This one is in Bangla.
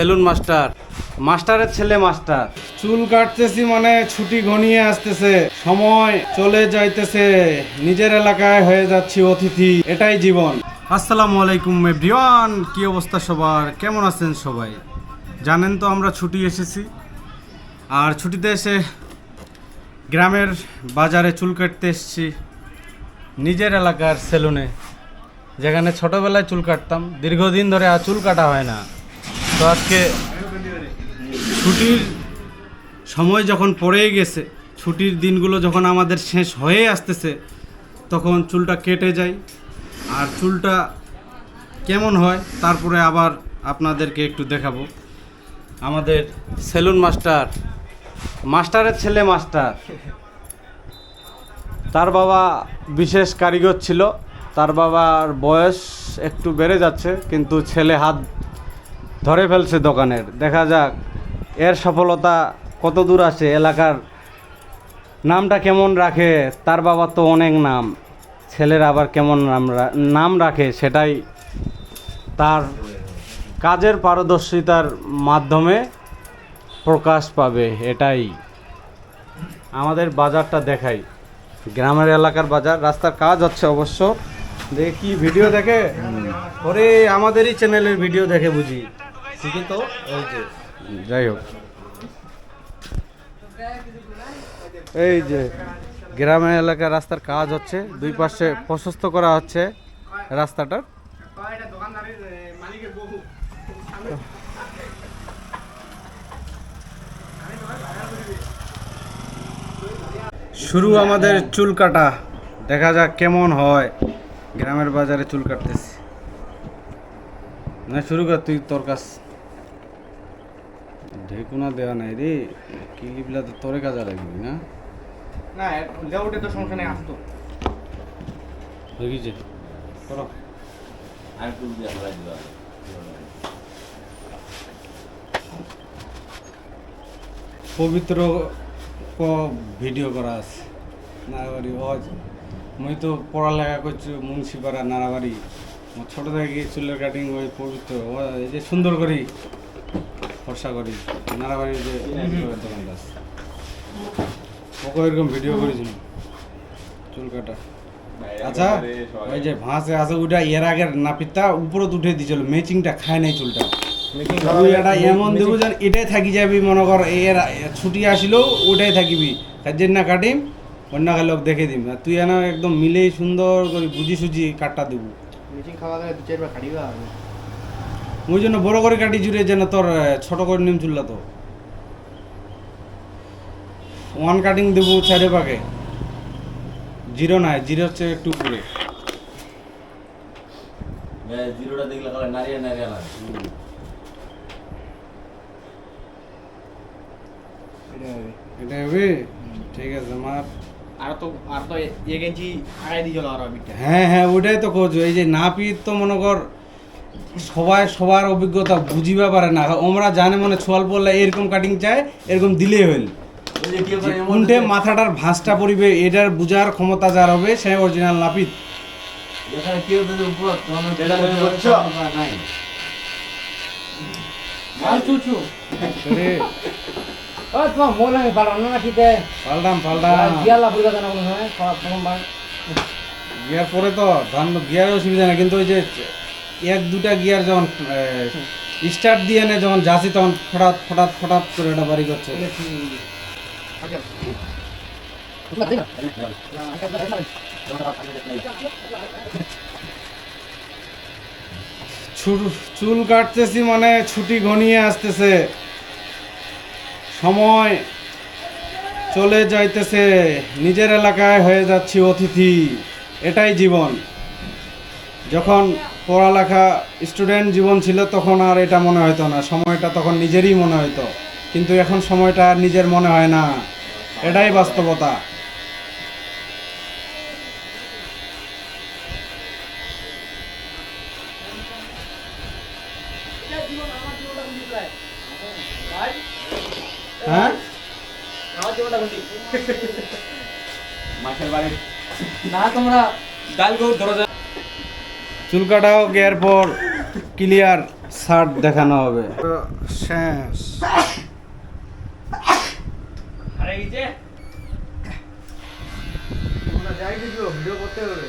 Salon master. মাস্টারের ছেলে মাস্টার। চুল কাটতেছি মানে ছুটি ঘনিয়ে আসতেছে। সময় চলে যাইতেছে। নিজের এলাকায় হয়ে যাচ্ছি অতিথি। এটাই জীবন। আসসালামু আলাইকুম এভরিওয়ান। কি অবস্থা সবার? কেমন আছেন সবাই? জানেন তো আমরা ছুটি এসেছি। আর ছুটিতে এসে গ্রামের বাজারে চুল কাটতে এসেছি। নিজের এলাকার সেলুনে। যেখানে ছোটোবেলায় চুল কাটতাম। দীর্ঘদিন ধরে আর চুল কাটা হয় না। তো আজকে ছুটির সময় যখন পড়েই গেছে, ছুটির দিনগুলো যখন আমাদের শেষ হয়ে আসতেছে, তখন চুলটা কেটে যায়। আর চুলটা কেমন হয় তারপরে আবার আপনাদেরকে একটু দেখাবো। আমাদের সেলুন মাস্টার, মাস্টারের ছেলে মাস্টার। তার বাবা বিশেষ কারিগর ছিল, তার বাবার বয়স একটু বেড়ে যাচ্ছে, কিন্তু ছেলে হাত ধরে ফেলছে দোকানের। দেখা যাক এর সফলতা কত দূর আছে এলাকার নামটা কেমন রাখে তার বাবার তো অনেক নাম ছেলের আবার কেমন নাম নাম রাখে সেটাই তার কাজের পারদর্শিতার মাধ্যমে প্রকাশ পাবে এটাই। আমাদের বাজারটা দেখাই। গ্রামের এলাকার বাজার রাস্তার কাজ হচ্ছে অবশ্য। দেখি ভিডিও দেখে? ওরে আমাদেরই চ্যানেলের ভিডিও দেখে বুঝি। তো, এই যে। যাই হোক। এই যে, গ্রামের এলাকার রাস্তার কাজ হচ্ছে, দুই পাশে প্রশস্ত করা হচ্ছে রাস্তাটার শুরু আমাদের চুল কাটা। দেখা যাক কেমন হয়। গ্রামের বাজারে চুল কাটতেছি। না, শুরু কর তুই তোর কাছ ঢেকুনা দেওয়া নাই রে। কিলিপলা তো তোরে কাজে লাগবি না? না লেউটে তো সমস্যা নেই আসতো দেখিছে? করো। আর টুল দিয়ে দিবা। পবিত্র ক ভিডিও করা আছে। নারাবাড়ি অজ মুই তো পড়ালেখা করছি মুন্সিপাড়া নারাবাড়ি। ছোট থেকে চুলের কাটিং ওই পবিত্র এই যে সুন্দর করি। নারাবাড়ির যে দোকানটা আছে। ওকে এরকম ভিডিও করেছিল চুল কাটা। আচ্ছা ওই যে ভাঁসে আছে ওইটা এর আগের নাপিতটা উপরে উঠে দিছিল ম্যাচিংটা খায় নাই চুলটা। এটা এমন দেবো যেন এটাই থাকি যাবি মনে কর এর ছুটি আসিল ওটাই থাকিবি। কাজের না কাটিম অন্য লোক দেখে দিম। আর তুই এনা একদম মিলেই সুন্দর করে বুঝি সুঝি কাটটা দেবো। মিটিং খাওয়া গেলে দু চারবার খাটিবা ওই জন্য বড় করে কাটি জুড়ে যেন তোর ছোট করে নিম চুল্লা তো। ওয়ান কাটিং দেবো চারে পাকে জিরো নাই জিরো হচ্ছে একটু উপরে। জিরোটা দেখলে নারিয়া নারিয়া লাগে। এটা হবে। ঠিক আছে আমার আর তো আর তো এক ইঞ্চি আগাই দিয়ে চলো আর হ্যাঁ হ্যাঁ ওইটাই তো খোঁজ। এই যে না পিত তো মনে কর সবাই সবার অভিজ্ঞতা বুঝিবা পারে না। আমরা জানে মনে ছোয়াল পড়লে এরকম কাটিং চায় এরকম দিলেই হইল। কোনটে মাথাটার ভাঁজটা পড়িবে এটার বুঝার ক্ষমতা যার হবে সে অরিজিনাল নাপিত। না পাল্টাম পাল্টাম। গিয়ার পরে তো ধান গিয়ারের অসুবিধা নেই কিন্তু ওই যে এক, দুটা গিয়ার যখন স্টার্ট দিয়ে নে যখন যাচ্ছি তখন ফটাৎ ফটাৎ ফটাৎ করে এটা বাড়ি করছে চুল কাটতেছি মানে ছুটি ঘনিয়ে আসতেছে। সময় চলে যাইতেছে। নিজের এলাকায় হয়ে যাচ্ছি অতিথি। এটাই জীবন। যখন পড়ালেখা স্টুডেন্ট জীবন ছিল, তখন আর এটা মনে হতো না। সময়টা তখন নিজেরই মনে হতো কিন্তু এখন সময়টা আর নিজের মনে হয় না। এটাই বাস্তবতা। হ্যাঁ? বাড়ি না, তোমরা ডাল গো ধরো চুল কাটাও গিয়ার পর ক্লিয়ার শার্ট দেখানো হবে। শেষ। আরে এই যে। যাই ভিডিও ভিডিও করতে হবে।